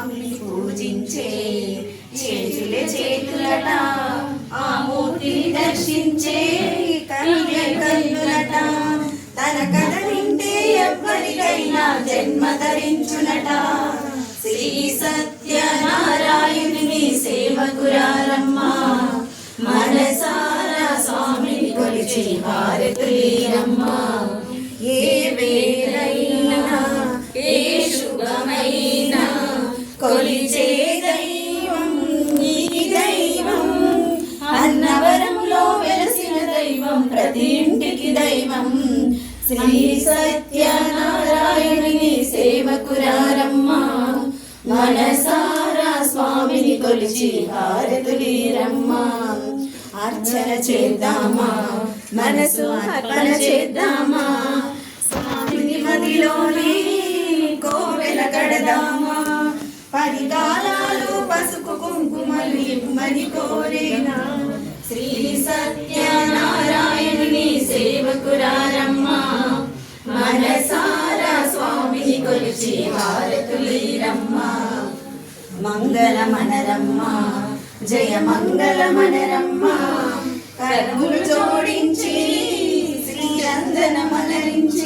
స్వామిని పూజించే చేతులే చేతులట ఆ మూర్తిని దర్శించే కనులే కన్నులట. తన కథ వింటే ఎవ్వరికైనా జన్మ ధరించునట. శ్రీ సత్యనారాయణుని సేవకురారమ్మ మనసారా స్వామిని కొలిచి హారతులీరమ్మ ఇంటికి శ్రీ సత్యనారాయణుని సేవకురారమ్మ. మనసారా స్వామిని కొలిచి హారతులీరమ్మ. అర్చన చేద్దామా? మనసు అర్పణ చేద్దామా? స్వామిని మదిలోనే కోవెల కడదామా? పరిగాలాలు పసుపు కుంకుమలు ఇమ్మని కోరేనా? శ్రీ సత్య మనసారా స్వామిని కొలిచి హారతులీరమ్మ. మంగళమనరమ్మ జయ మంగళమనరమ్మ. కరములు జోడించి శ్రీరంజన మలరించి